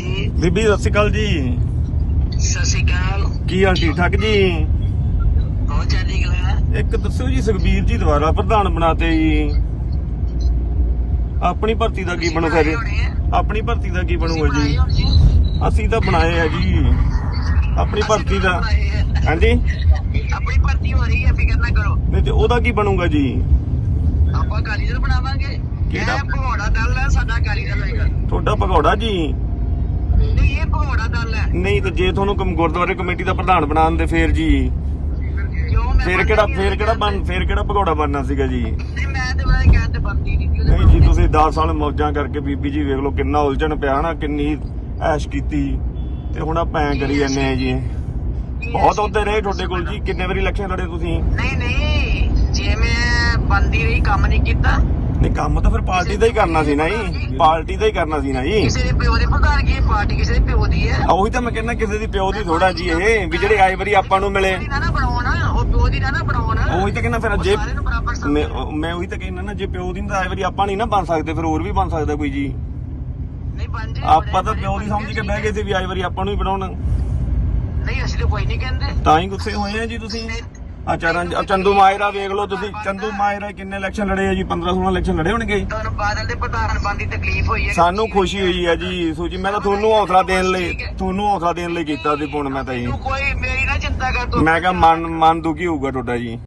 ਜੀ। ਬੀਬੀ ਸਤਿ ਸ਼੍ਰੀ ਅਕਾਲ ਜੀ। ਸਤਿ ਸ਼੍ਰੀ ਅਕਾਲ। ਕੀ ਹਾਲ ਠੀਕ ਠਾਕ ਜੀ? ਬਹੁਤ ਚੰਗੀ ਗੱਲ? ਹੈ ਇੱਕ ਦੱਸਿਓ ਜੀ ਸੁਖਬੀਰ ਜੀ ਦੁਬਾਰਾ ਪ੍ਰਧਾਨ ਬਣਾਤੇ ਜੀ। ਆਪਣੀ ਭਰਤੀ ਦਾ ਕੀ ਬਣੂ ਫਿਰ ਆਪਣੀ ਭਰਤੀ ਦਾ ਕੀ ਬਣੂਗਾ ਜੀ? ਅਸੀਂ ਤਾਂ ਬਣਾਏ ਆ ਜੀ। ਆਪਣੀ ਭਰਤੀ ਦਾ ਹਾਂਜੀ ਆਪਣੀ ਭਰਤੀ ਹੋ ਰਹੀ ਹੈ ਫਿਕਰ ਨਾ ਕਰੋ। ਨਹੀਂ ਤੇ ਉਹਦਾ ਕੀ ਬਣੂਗਾ ਜੀ? ਆਪਾਂ ਕਾਰੀਗਰ ਬਣਾਵਾਂਗੇ। ਕਿਹੜਾ? ਭਗੌੜਾ ਦਲ ਹੈ ਸਾਡਾ ਕਾਰੀਗਰ ਹੋਏਗਾ। ਤੁਹਾਡਾ ਭਗੌੜਾ ਜੀ ਨਹੀਂ ਇਹ ਭਗੌੜਾ ਦਲ ਹੈ ਨਹੀਂ ਤੇ ਜੇ ਤੁਹਾਨੂੰ ਕਮ- ਗੁਰਦੁਆਰੇ ਕਮੇਟੀ ਦਾ ਪ੍ਰਧਾਨ ਬਣਾਉਣ ਦੇ ਫੇਰ ਜੀ। ਕਿਉਂ ਮੈਂ ਫੇਰ ਕਿਹੜਾ ਫੇਰ ਕਿਹੜਾ ਬਣ ਫੇਰ ਕਿਹੜਾ ਭਗੌੜਾ ਬਣਨਾ ਸੀਗਾ ਜੀ? ਨਹੀਂ ਮੈਂ ਤੇ ਬਾਰੇ ਕਹਿ ਤੇ ਬੰਦੀ ਨਹੀਂ ਸੀ ਉਹਦੇ ਨਹੀਂ ਜੀ ਤੁਸੀਂ 10 ਸਾਲ ਮੌਜਾਂ ਕਰਕੇ ਬੀਬੀ ਜੀ ਵੇਖ ਲਓ ਕਿੰਨਾ ਉਲਝਣ ਪਿਆ ਨਾ ਕਿੰਨੀ ਐਸ਼ ਕੀਤੀ। ਤੇ ਹੁਣ ਆਪਾਂ ਐਂ ਕਰੀ ਜਾਂਦੇ ਆ ਜੀ। ਬਹੁਤ ਉੱਤੇ ਰਹੇ ਤੁਹਾਡੇ ਕੋਲ ਜੀ ਕਿੰਨੇ ਵਾਰੀ ਇਲੈਕਸ਼ਨ ਲੜੇ ਤੁਸੀਂ? ਨਹੀਂ ਨਹੀਂ ਜੇ ਮੈਂ ਬੰਦੀ ਰਹੀ ਕੰਮ ਨਹੀਂ ਕੀਤਾ ਨਹੀਂ ਕੰਮ ਤਾਂ ਫਿਰ ਪਾਰਟੀ ਦਾ ਹੀ ਕਰਨਾ ਸੀ ਨਾ ਜੀ। ਪਾਰਟੀ ਦਾ ਹੀ ਕਰਨਾ ਸੀ ਨਾ ਜੀ। ਕਿਸੇ ਦੇ ਪਿਓ ਦੇ ਪ੍ਰਧਾਨ ਕੀ ਪਾਰਟੀ ਕਿਸੇ ਦੇ ਪਿਓ ਦੀ ਹੈ। ਉਹੀ ਤਾਂ ਮੈਂ ਕਹਿੰਦਾ ਕਿਸੇ ਦੀ ਪਿਓ ਦੀ ਥੋੜਾ ਜੀ ਇਹ ਵੀ ਜਿਹੜੇ ਆਏ ਵਾਰੀ ਆਪਾਂ ਨੂੰ ਮਿਲੇ। ਉਹਦੀ ਨਾ ਨਾ ਬਣਾਉਣਾ ਉਹ ਪਿਓ ਦੀ ਨਾ ਨਾ ਬਣਾਉਣਾ। ਉਹੀ ਤਾਂ ਕਹਿੰਦਾ ਫਿਰ ਜੇ ਸਾਰਿਆਂ ਨੂੰ ਬਰਾਬਰ ਸਮਝੋ। ਮੈਂ ਉਹੀ ਤਾਂ ਕਹਿੰਦਾ ਨਾ ਜੇ ਪਿਓ ਦੀ ਤਾਂ ਆਏ ਵਾਰੀ ਆਪਾਂ ਨਹੀਂ ਨਾ ਬਣ ਸਕਦੇ ਫਿਰ ਹੋਰ ਵੀ ਬਣ ਸਕਦਾ ਕੋਈ ਜੀ। ਨਹੀਂ ਬਣ ਜੇ ਆਪਾਂ ਤਾਂ ਪਿਓ ਦੀ ਸਮਝ ਕੇ ਬਹਿ ਗਏ ਸੀ ਵੀ ਆਏ ਵਾਰੀ ਆਪਾਂ ਨੂੰ ਹੀ ਬਣਾਉਣਾ। ਨਹੀਂ ਅਸੀਂ ਤਾਂ ਕੋਈ ਨਹੀਂ ਕਹਿੰਦੇ। ਤਾਂ ਹੀ ਗੁੱਸੇ ਹੋਏ ਆ ਜੀ ਤੁਸੀਂ। ਆ ਚਰਨ ਚੰਦੂ ਮਾਇਰਾ ਵੇਖ ਲਓ ਤੁਸੀਂ। ਚੰਦੂ ਮਾਇਰਾ ਕਿੰਨੇ ਇਲੈਕਸ਼ਨ ਲੜੇ ਆ ਜੀ? 15 16 ਇਲੈਕਸ਼ਨ ਲੜੇ ਹੋਣਗੇ ਤੁਹਾਨੂੰ ਬਾਦਲ ਦੇ ਪ੍ਰਧਾਨ ਬੰਦੀ ਤਕਲੀਫ ਹੋਈ ਹੈ। ਸਾਨੂੰ ਖੁਸ਼ੀ ਹੋਈ ਆ ਜੀ। ਸੂਜੀ ਮੈਂ ਤਾਂ ਤੁਹਾਨੂੰ ਹੌਸਲਾ ਦੇਣ ਲਈ ਤੁਹਾਨੂੰ ਹੌਸਲਾ ਦੇਣ ਲਈ ਕੀਤਾ ਸੀ ਫੋਨ ਮੈਂ ਤਾਂ ਜੀ। ਤੂੰ ਕੋਈ ਮੇਰੀ ਨਾ ਚਿੰਤਾ ਕਰ ਤੂੰ। ਮੈਂ ਕਿਹਾ ਮਨ ਮਨ ਦੁਖੀ ਹੋਊਗਾ ਤੁਹਾਡਾ ਜੀ।